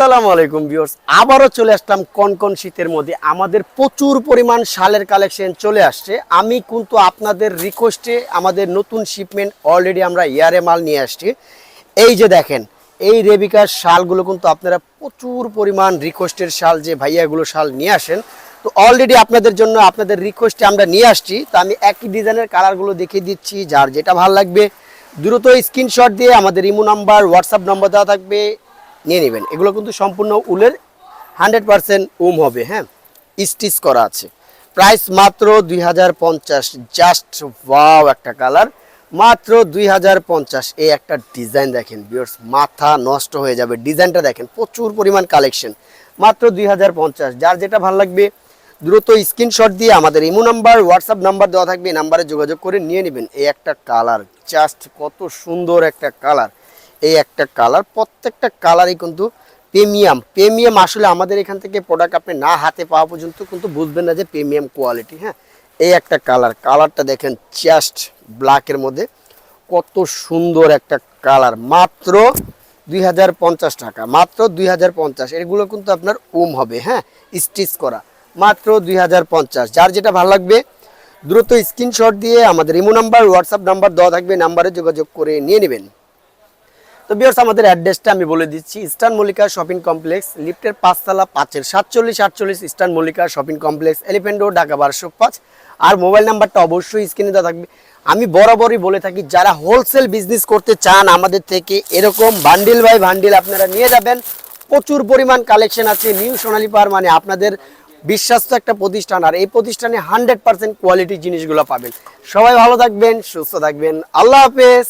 আসসালামু আলাইকুম ভিউয়ার্স। আবারও চলে আসলাম কনকন শীতের মধ্যে। আমাদের প্রচুর পরিমাণ শালের কালেকশন চলে আসছে। আমি কিন্তু আপনাদের রিকোয়েস্টে আমাদের নতুন শিপমেন্ট অলরেডি আমরা ইয়ারে মাল নিয়ে আসছি। এই যে দেখেন, এই রেবিকার শালগুলো কিন্তু আপনারা প্রচুর পরিমাণ রিকোয়েস্টের শাল যে ভাইয়াগুলো শাল নিয়ে আসেন। তো অলরেডি আপনাদের জন্য আপনাদের রিকোয়েস্টে আমরা নিয়ে আসছি। তো আমি একই ডিজাইনের কালারগুলো দেখিয়ে দিচ্ছি, যার যেটা ভালো লাগবে। দ্রুত স্ক্রিনশট দিয়ে আমাদের ইমো নাম্বার হোয়াটসঅ্যাপ নাম্বার দেওয়া থাকবে। নিয়ে নেবেন। এগুলো কিন্তু সম্পূর্ণ উলের হান্ড্রেড পারসেন্ট উম হবে হ্যাঁ? স্টিচ করা আছে। প্রাইস মাত্র দুই হাজার পঞ্চাশ, জাস্ট ওয়াও একটা কালার। মাত্র দুই হাজার পঞ্চাশ, এই একটা ডিজাইন দেখেন বিয়ার্স মাথা নষ্ট হয়ে যাবে। ডিজাইনটা দেখেন, প্রচুর পরিমাণ কালেকশন। মাত্র দুই হাজার পঞ্চাশ, যার যেটা ভালো লাগবে, দ্রুত স্ক্রিনশট দিয়ে আমাদের ইমো নাম্বার, হোয়াটসঅ্যাপ নাম্বার দেওয়া থাকবে, এই নাম্বারে যোগাযোগ করে নিয়ে নেবেন। এই একটা কালার, জাস্ট কত সুন্দর একটা কালার। এই একটা কালার প্রত্যেকটা কালারই কিন্তু প্রিমিয়াম প্রিমিয়াম আসলে আমাদের এখান থেকে প্রোডাক্ট আপনি না হাতে পাওয়া পর্যন্ত কিন্তু বুঝবেন না যে প্রিমিয়াম কোয়ালিটি হ্যাঁ? এই একটা কালার কালারটা দেখেন জাস্ট ব্ল্যাকের মধ্যে। কত সুন্দর একটা কালার মাত্র দুই হাজার পঞ্চাশ টাকা, মাত্র দুই হাজার পঞ্চাশ। এগুলো কিন্তু আপনার উম হবে হ্যাঁ? স্টিচ করা, মাত্র দুই হাজার পঞ্চাশ। যার যেটা ভালো লাগবে, দ্রুত স্ক্রিনশট দিয়ে আমাদের ইমো নাম্বার হোয়াটসঅ্যাপ নাম্বার দেওয়া থাকবে, নাম্বারে যোগাযোগ করে নিয়ে নেবেন। তো বিয়ার্স আমাদের অ্যাড্রেসটা আমি বলে দিচ্ছি ইস্টার্ন মল্লিকা শপিং কমপ্লেক্স লিফটের পাঁচতলা পাঁচের সাতচল্লিশ আটচল্লিশ eastern Mallika shopping complex elephant road Dhaka বারোশো পাঁচ। আর মোবাইল নাম্বারটা অবশ্যই স্ক্রিনে দেওয়া থাকবে। আমি বরাবরই বলে থাকি, যারা হোলসেল বিজনেস করতে চান আমাদের থেকে এরকম বান্ডিল বাই বান্ডিল আপনারা নিয়ে যাবেন। প্রচুর পরিমাণ কালেকশন আছে নিউ সোনালী পার মানে আপনাদের বিশ্বাস্ত একটা প্রতিষ্ঠান। আর এই প্রতিষ্ঠানে হান্ড্রেড পার্সেন্ট কোয়ালিটি জিনিসগুলো পাবেন। সবাই ভালো থাকবেন, সুস্থ থাকবেন। আল্লাহ হাফেজ।